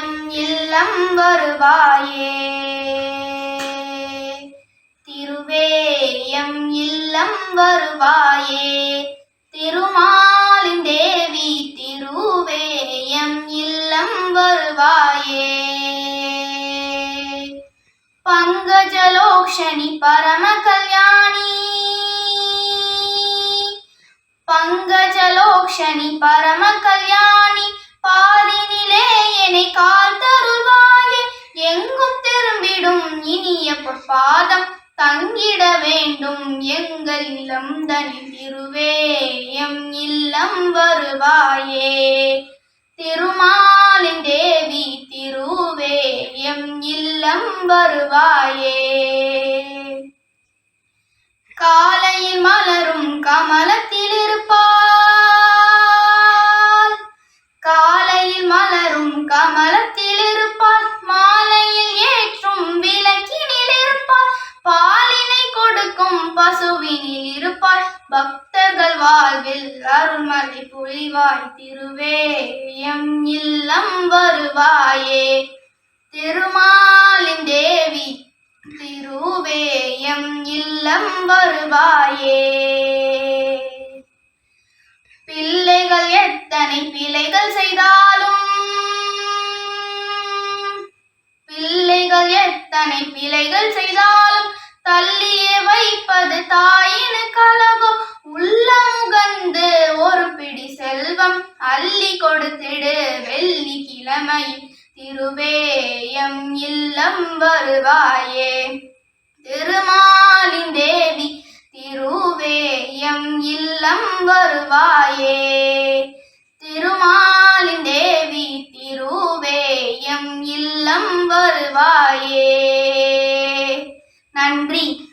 M இல்லம் வருவாயே. திருவே எம் இல்லம் வருவாயே. திருமாலின் தேவி திருவே எம் இல்லம் வருவாயே. பங்கஜலோக்ஷணி பரம கல்யாணி பங்கஜலோக்ஷணி பரம கல்யாணி பாதினி இனிய பொற்பாதம் தங்கிட வேண்டும் எங்கள் இல்லம் தனி திருவே எம் இல்லம் வருவாயே. திருமாலின் தேவி திருவே எம் இல்லம் வருவாயே. காலையில் மலரும் பக்தர்கள் வாழ்வில் அருள்மலை புரிவாய் திருவே எம் இல்லம் வருவாயே. திருமாலின் தேவி திருவே எம் இல்லம் வருவாயே. பிள்ளைகள் எத்தனை பிழைகள் செய்தாலும் பிள்ளைகள் எத்தனை பிழைகள் செய்தாலும் தள்ளி செல்வம் அள்ளி கொடுத்திடு வெள்ளி கிழமையில் திருவேயம் இல்லம் வருவாயே. திருமாலின் தேவி திருவேயம் இல்லம் வருவாயே. திருமாலின் தேவி திருவேயம் இல்லம் வருவாயே. நன்றி.